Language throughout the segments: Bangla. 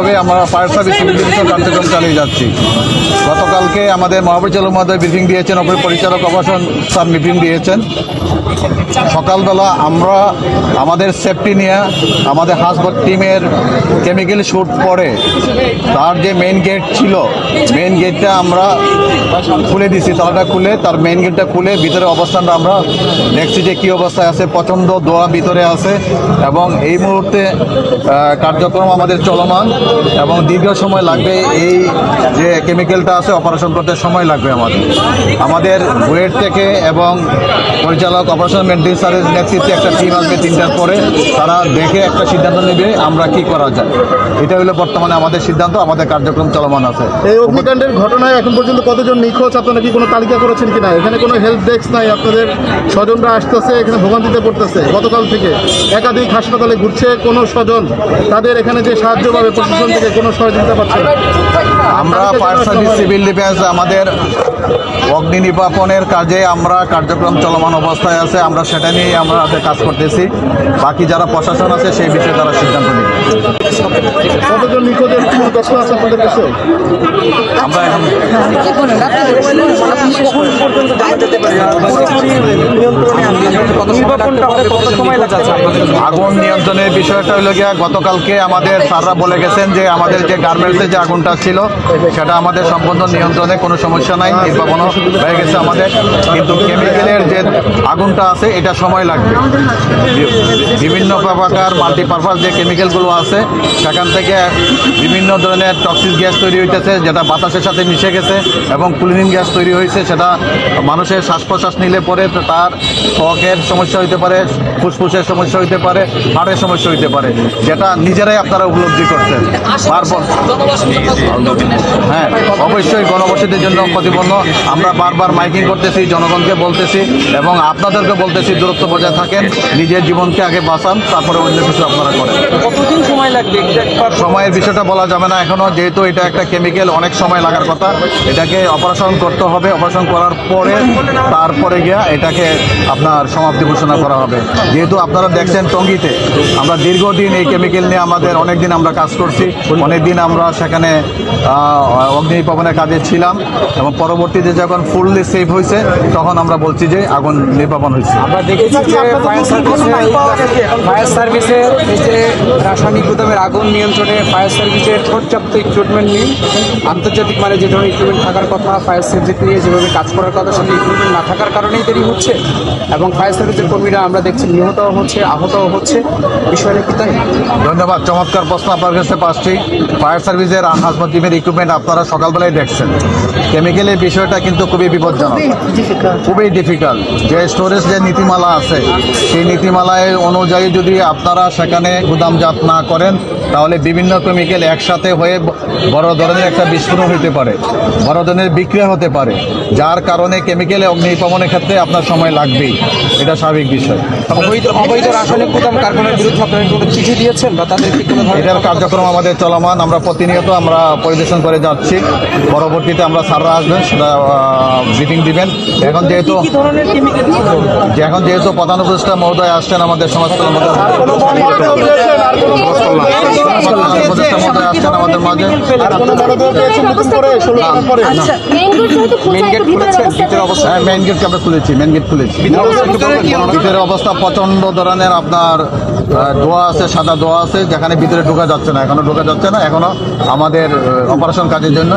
তবে আমরা ফায়ার সার্ভিস সিভিল কার্যক্রম চালিয়ে যাচ্ছি। গতকালকে আমাদের মহাপরিচালক মহোদয় ব্রিফিং দিয়েছেন অপর পরিচালক অবাসন স্যার ব্রিফিং দিয়েছেন। সকালবেলা আমরা আমাদের সেফটি নিয়ে আমাদের হাসপাত টিমের কেমিক্যাল শ্যুট পরে তার যে মেইন গেট ছিল মেইন গেটটা আমরা খুলে দিছি তালাটা খুলে, তার মেইন গেটটা খুলে ভিতরে অবস্থানটা আমরা দেখছি যে কী অবস্থায় আছে, প্রচণ্ড দোয়া ভিতরে আছে এবং এই মুহূর্তে কার্যক্রম আমাদের চলমান এবং দীর্ঘ সময় লাগবে এই যে কেমিক্যালটা আছে অপারেশন করতে সময় লাগবে আমাদের। আমাদের বুয়েট থেকে এবং পরিচালক অপারেশন মেনটেন সার্ভিস নেতৃত্বে একটা টিম আসবে তিনটার পরে, তারা দেখে একটা সিদ্ধান্ত নেবে আমরা কি করা যায়। এটা হলো বর্তমানে আমাদের সিদ্ধান্ত, আমাদের কার্যক্রম চলমান আছে। এই অগ্নিকাণ্ডের ঘটনায় এখন পর্যন্ত কতজন নিখোঁজ? আপনারা কি কোনো তালিকা করেছেন কিনা? এখানে কোনো হেল্প ডেস্ক নাই, আপনাদের স্বজনরা আসতেছে, এখানে ভোগান্তিতে পড়তেছে। গতকাল থেকে একাধিক হাসপাতালে ঘুরছে কোনো স্বজন। তাদের এখানে যে সাহায্য পাবে প্রশাসন থেকে কোনো সহযোগিতা পাচ্ছে না। আমরা ফায়ার সার্ভিস সিভিল ডিফেন্স আমাদের অগ্নি নির্বাপনের কাজে আমরা কার্যক্রম চলমান অবস্থায় আছে আমরা সেটা নিয়েই আমরা কাজ করতেছি। বাকি যারা প্রশাসন আছে সেই বিষয়ে তারা সিদ্ধান্ত নেবে। আমরা এখন আগুন নিয়ন্ত্রণের বিষয়টা হলো গিয়া গতকালকে আমাদের স্যাররা বলে গেছেন যে আমাদের যে গার্মেন্টসে যে আগুনটা ছিল সেটা আমাদের সম্পূর্ণ নিয়ন্ত্রণে কোনো সমস্যা নাই নির্বাপনও হয়ে গেছে আমাদের। কিন্তু কেমিক্যালের যে আগুনটা আছে এটা সময় লাগবে। বিভিন্ন প্রকার মাল্টিপারপাস যে কেমিক্যালগুলো আছে সেখান থেকে বিভিন্ন ধরনের টক্সিক গ্যাস তৈরি হইতেছে যেটা বাতাসের সাথে মিশে গেছে এবং ক্লিনিং গ্যাস তৈরি হয়েছে সেটা মানুষের শ্বাস প্রশ্বাস নিলে পরে তার ত্বকের সমস্যা হইতে পারে ফুসফুসের সমস্যা হইতে পারে হাড়ের সমস্যা হইতে পারে যেটা নিজেরাই আপনারা উপলব্ধি করছেন। বারবার। হ্যাঁ অবশ্যই গণবসতির জন্য প্রতিপন্ন আমরা বারবার মাইকিং করতেছি জনগণকে বলতেছি এবং আপনাদেরকে বলতেছি দূরত্ব বজায় থাকেন নিজের জীবনকে আগে বাঁচান তারপরে অন্য কিছু আপনারা করেন। কতদিন সময় লাগবে সময়ের বিষয়টা বলা যাবে না এখনও যেহেতু এটা একটা কেমিক্যাল অনেক সময় লাগার কথা। এটাকে অপারেশন করতে হবে অপারেশন করার পরে তারপরে গিয়া এটাকে আপনার সমাপ্তি ঘোষণা করা হবে। যেহেতু আপনারা দেখছেন টঙ্গিতে আমরা দীর্ঘদিন এই কেমিক্যাল নিয়ে আমাদের অনেক দিন আমরা কাজ করছি। অনেক দিন আমরা সেখানে আহ, অগ্নি নির্বাপনের কাজে ছিলাম এবং পরবর্তীতে যখন ফুললি সেভ হয়েছে তখন আমরা বলছি যে আগুন নির্বাপন হয়েছে। আমরা দেখেছি যে ফায়ার সার্ভিসের ফায়ার সার্ভিসের যে রাসায়নিক গুদামের আগুন নিয়ন্ত্রণে ফায়ার সার্ভিসের পর্যাপ্ত ইকুইপমেন্ট নেই। আন্তর্জাতিক মানে যে ধরনের ইকুইপমেন্ট থাকার কথা ফায়ার সার্ভিস নিয়ে যেভাবে কাজ করার কথা সেই ইকুইপমেন্ট না থাকার কারণেই দেরি হচ্ছে। এবং ফায়ার সার্ভিসের কর্মীরা আমরা দেখছি নিহতও হচ্ছে আহতও হচ্ছে বিষয়টা কি তাই ধন্যবাদ চমৎকার প্রশ্ন আপনার কাছে পাচ্ছি ফায়ার সার্ভিসের টিমের ইকুইপমেন্ট আপনারা সকালবেলায় দেখছেন। কেমিক্যালের বিষয়টা কিন্তু খুবই বিপজ্জনক। খুবই ডিফিকাল্ট যে স্টোরেজ যে নীতিমালা আছে সেই নীতিমালায় অনুযায়ী যদি আপনারা সেখানে গুদামজাত না করেন তাহলে বিভিন্ন কেমিক্যাল একসাথে হয়ে বড় ধরনের একটা বিস্ফোরণ হতে পারে বড় ধরনের বিক্রিয়া হতে পারে যার কারণে কেমিক্যালে অগ্নিপমনের ক্ষেত্রে আপনার সময় লাগবেই। এটা স্বাভাবিক বিষয়। অবৈধ অবৈধ রাসায়নিক গুদাম কারখানার বিরুদ্ধে আপনারা কোনো চিঠি দিয়েছেন বা তাদের কি কোনো এটার কার্যক্রম আমাদের চলমান। আমরা প্রতিনিয়ত আমরা পরিবেশন করে যাচ্ছি। পরবর্তীতে আমরা স্যাররা আসবেন সেটা মিটিং দিবেন। এখন যেহেতু কি ধরনের কেমিক্যাল যে এখন যেহেতু প্রধান উপদেষ্টা মহোদয় আসছেন আমাদের সমাজ আসছেন আমাদের মাঝে। আচ্ছা মেইন গেট মেন গেট হ্যাঁ আমরা খুলেছি। মেন গেট খুলেছি। ভিতরে অবস্থা প্রচণ্ড ধরনের আপনার দোয়া আছে সাদা দোয়া আছে যেখানে ভিতরে ঢোকা যাচ্ছে না এখনও ঢোকা যাচ্ছে না এখনও আমাদের অপারেশন কাজের জন্য।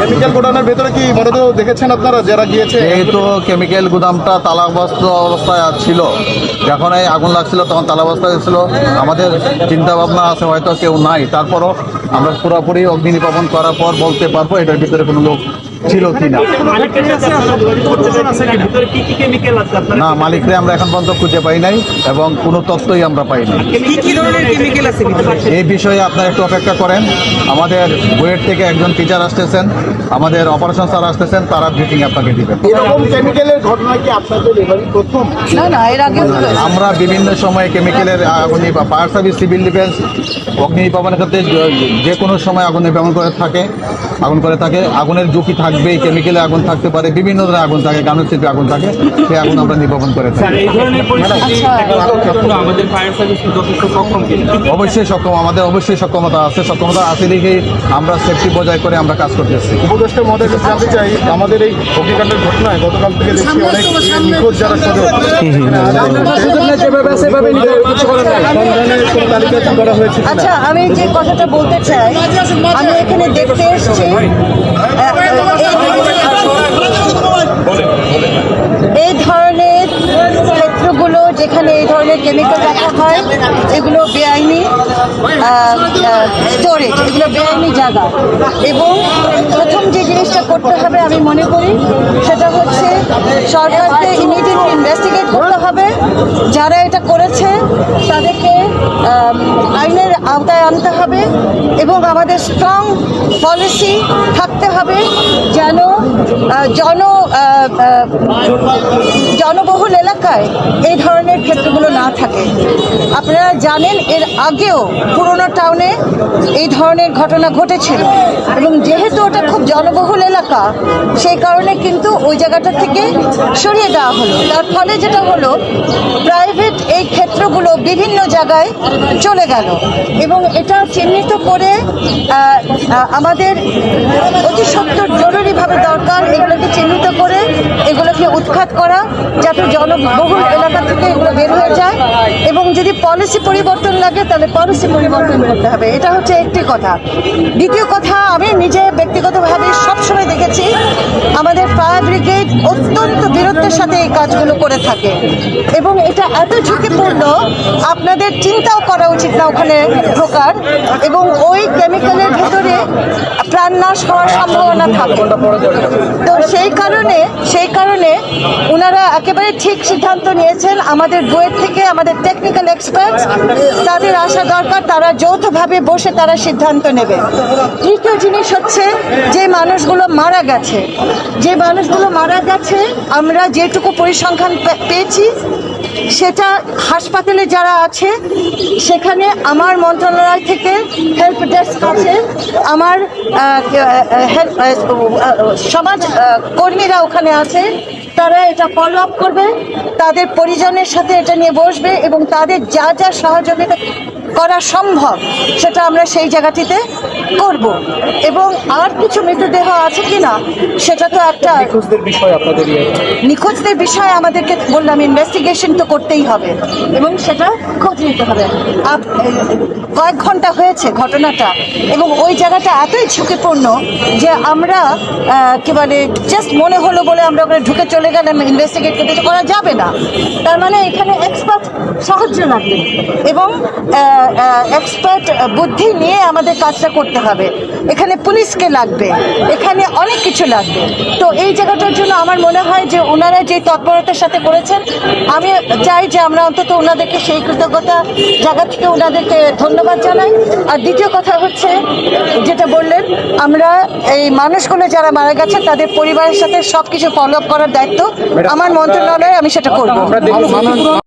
কেমিক্যাল গোডাউনের ভেতরে কি মরদেহ দেখেছেন আপনারা যারা গিয়েছে যেহেতু কেমিক্যাল গুদামটা তালাবস্ত অবস্থায় ছিল যখন এই আগুন লাগছিল তখন তালাবস্থায় ছিল আমাদের চিন্তা ভাবনা আছে হয়তো কেউ নাই তারপরও আমরা পুরোপুরি অগ্নি নির্বাপন করার পর বলতে পারব এটার ভিতরে কোনো লোক ছিল কি না না মালিকরে আমরা এখন পর্যন্ত খুঁজে পাই নাই এবং কোনো তথ্যই আমরা পাই নাই। কি কি ধরনের কেমিক্যাল আছে ভিতরে? এই বিষয়ে আপনারা একটু অপেক্ষা করেন। আমাদের বুয়েট থেকে একজন টিচার আসতেছেন। আমাদের অপারেশন স্যার আসতেছেন তারা ব্রিফিং আপনাকে দিবেন। এরকম কেমিক্যালের ঘটনা কি আপনাদের এবারই প্রথম? না না এর আগে আমরা বিভিন্ন সময়ে কেমিক্যালের আগুন বা ফায়ার সার্ভিস সিভিল ডিফেন্স অগ্নি নির্বাপনের ক্ষেত্রে যে- কোনো সময় আগুন নির্বাপন করে থাকে আগুন করে থাকে। আগুনের ঝুঁকি থাকে। থাকবে কেমিক্যালে আগুন থাকতে পারে বিভিন্ন ধরনের আগুন থাকে গানের শিল্পে আগুন থাকে সেই আগুন আমরা নির্বাপন করে থাকি। এই ধরনের পরিস্থিতি আচ্ছা। আমাদের ফায়ার সার্ভিস যথেষ্ট সক্ষম কিনা অবশ্যই সক্ষম আমাদের অবশ্যই সক্ষমতা আছে সক্ষমতা আছে দেখেই আমরা সেফটি বজায় করে আমরা কাজ করতেছি উপদেষ্টা মহোদয় কাছে জানতে চাই আমাদের এই অগ্নিকাণ্ডের ঘটনায় গতকাল থেকে দেখছি অনেক নিখোঁজ যারা করা হয়েছে কিনা? আচ্ছা আমি যে কথাটা বলতে চাই আমি এখানে দেখতে এসেছি এই ধরনের ক্ষেত্রগুলো যেখানে এই ধরনের কেমিক্যাল রাখা হয় এগুলো বেআইনি স্টোরেজ, এগুলো বেআইনি জায়গা। এবং প্রথম যে জিনিসটা করতে হবে আমি মনে করি, সেটা হচ্ছে সরকারকে ইমিডিয়েট ইনভেস্টিগেট করতে হবে। যারা এটা করেছে, তাদেরকে আইনের আওতায় আনতে হবে এবং আমাদের স্ট্রং পলিসি থাকতে হবে যেন জন জনবহুল এলাকায় এই ধরনের ক্ষেত্রগুলো না থাকে। আপনারা জানেন, এর আগেও পুরোনো টাউনে এই ধরনের ঘটনা ঘটেছিল। এবং যেহেতু ওটা খুব জনবহুল এলাকা, সেই কারণে কিন্তু ওই জায়গাটা থেকে সরিয়ে দেওয়া হলো। তার ফলে যেটা হলো, প্রাইভেট এই ক্ষেত্রগুলো বিভিন্ন জায়গায় চলে গেল। এবং এটা চিহ্নিত করে আমাদের অতি সত্তর জরুরিভাবে দরকার এগুলোকে চিহ্নিত করে এগুলোকে উৎখাত করা যাতে জনবহুল এলাকা থেকে এগুলো বের হয়ে যায়। এবং যদি পলিসি পরিবর্তন লাগে, তাহলে পলিসি পরিবর্তন করতে হবে। এটা হচ্ছে একটি কথা। দ্বিতীয় কথা, আমি নিজে ব্যক্তিগতভাবে সবসময় দেখেছি ব্রিগেড অত্যন্ত বীরত্বের সাথে এই কাজগুলো করে থাকে। এবং এটা এত ঝুঁকিপূর্ণ, আপনাদের চিন্তাও করা উচিত না ওখানে ঢোকার। এবং ওই কেমিক্যালের ভেতরে প্রাণনাশ হওয়ার সম্ভাবনা থাকে। তো সেই কারণে সেই কারণে ওনারা একেবারে ঠিক সিদ্ধান্ত নিয়েছেন, আমাদের বইয়ের থেকে আমাদের টেকনিক্যাল এক্সপার্টস তাদের আসা দরকার, তারা যৌথভাবে বসে তারা সিদ্ধান্ত নেবে। তৃতীয় জিনিস হচ্ছে, যে মানুষগুলো মারা গেছে, যে মানুষগুলো মারা গেছে আমরা যেটুকু পরিসংখ্যান পেয়েছি, সেটা হাসপাতালে যারা আছে, সেখানে আমার মন্ত্রণালয় থেকে হেল্প ডেস্ক আছে, আমার সমাজ কর্মীরা ওখানে আছে, তারা এটা ফলো আপ করবে, তাদের পরিজনের সাথে এটা নিয়ে বসবে এবং তাদের যা যা সহযোগিতা করা সম্ভব সেটা আমরা সেই জায়গাটিতে করব। এবং আর কিছু মৃতদেহ আছে কিনা সেটা তো একটা নিখোঁজদের বিষয় আপনাদের ইয়ে। নিখোঁজদের বিষয়ে আমাদেরকে বললাম ইনভেস্টিগেশন তো করতেই হবে এবং সেটা খোঁজ নিতে হবে। কয়েক ঘণ্টা হয়েছে ঘটনাটা এবং ওই জায়গাটা এতই ঝুঁকিপূর্ণ যে আমরা কি বলে জাস্ট মনে হলো বলে আমরা ওখানে ঢুকে চলে গেলাম ইনভেস্টিগেট করতে করা যাবে না। তার মানে এখানে এক্সপার্ট সাহায্য লাগবে। এবং এক্সপার্ট বুদ্ধি নিয়ে আমাদের কাজটা করতে হবে। এখানে পুলিশকে লাগবে এখানে অনেক কিছু লাগবে। তো এই জায়গাটার জন্য আমার মনে হয় যে ওনারা যে তৎপরতার সাথে করেছেন আমি চাই যে আমরা অন্তত ওনাদেরকে সেই কৃতজ্ঞতা জায়গা থেকে ওনাদেরকে ধন্যবাদ জানাই। আর দ্বিতীয় কথা হচ্ছে যেটা বললেন আমরা এই মানুষগুলো যারা মারা গেছে তাদের পরিবারের সাথে সব কিছু ফলো আপ করার দায়িত্ব আমার মন্ত্রণালয়ে আমি সেটা করব।